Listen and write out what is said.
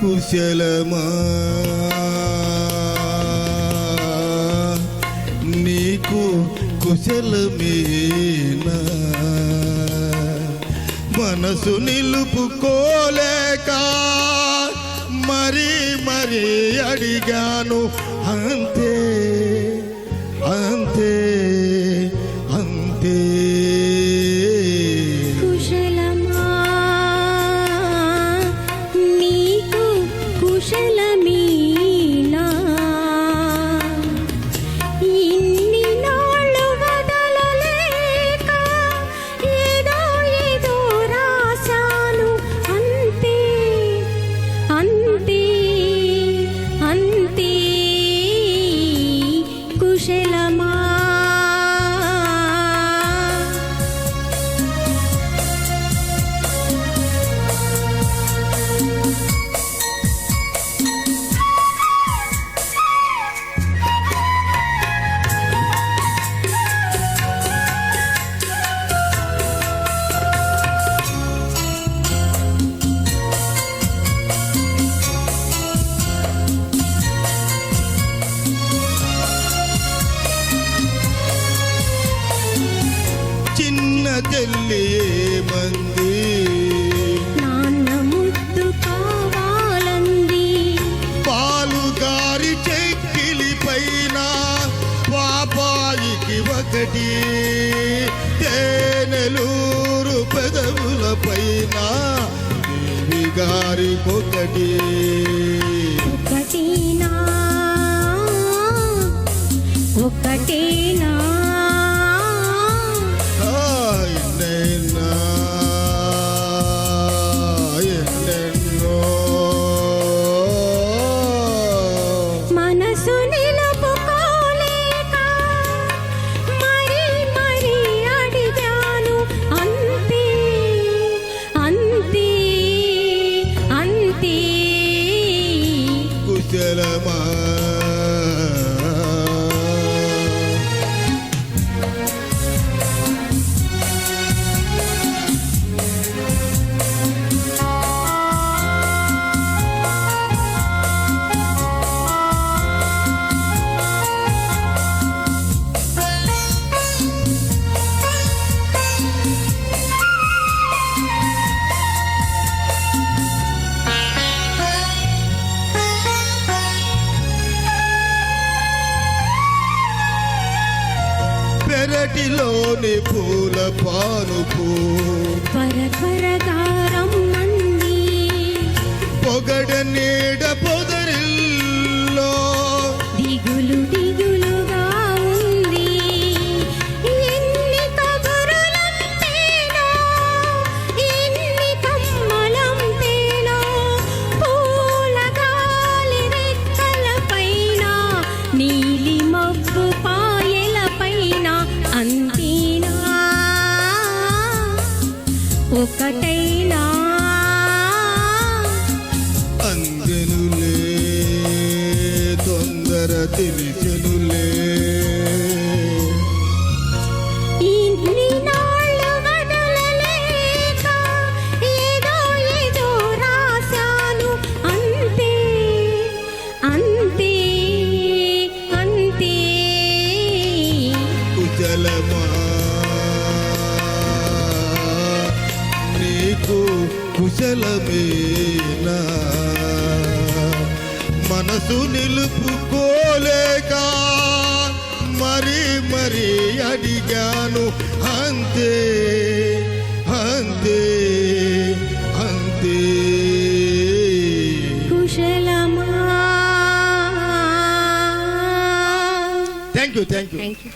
కుశలమా? నీకు కుశలమేనా? మనసు నిలుపుకోలేక మరీ మరీ అడిగాను అంతే. నాన్న ముద్దు కావాలంది. పాలుగారి చెక్కిలి పైన పాపాయికి ఒకటి. తేనెలూరు పెదవుల పైన దేవి గారికొకటి ఒకటేనా? ఒకటేనా? కుశలమా పెరటిలోని పూల పానుపు పొగడ నీడ పొదరిల్లో ఒకటైనా అందెనులే తొందర తెలిసెనులే నీకు కుశలమేనా? మనసు నిలుపుకోలేక మరి మరి అడిగాను అంతే అంతే అంతే. కుశలమా? Thank you thank you thank you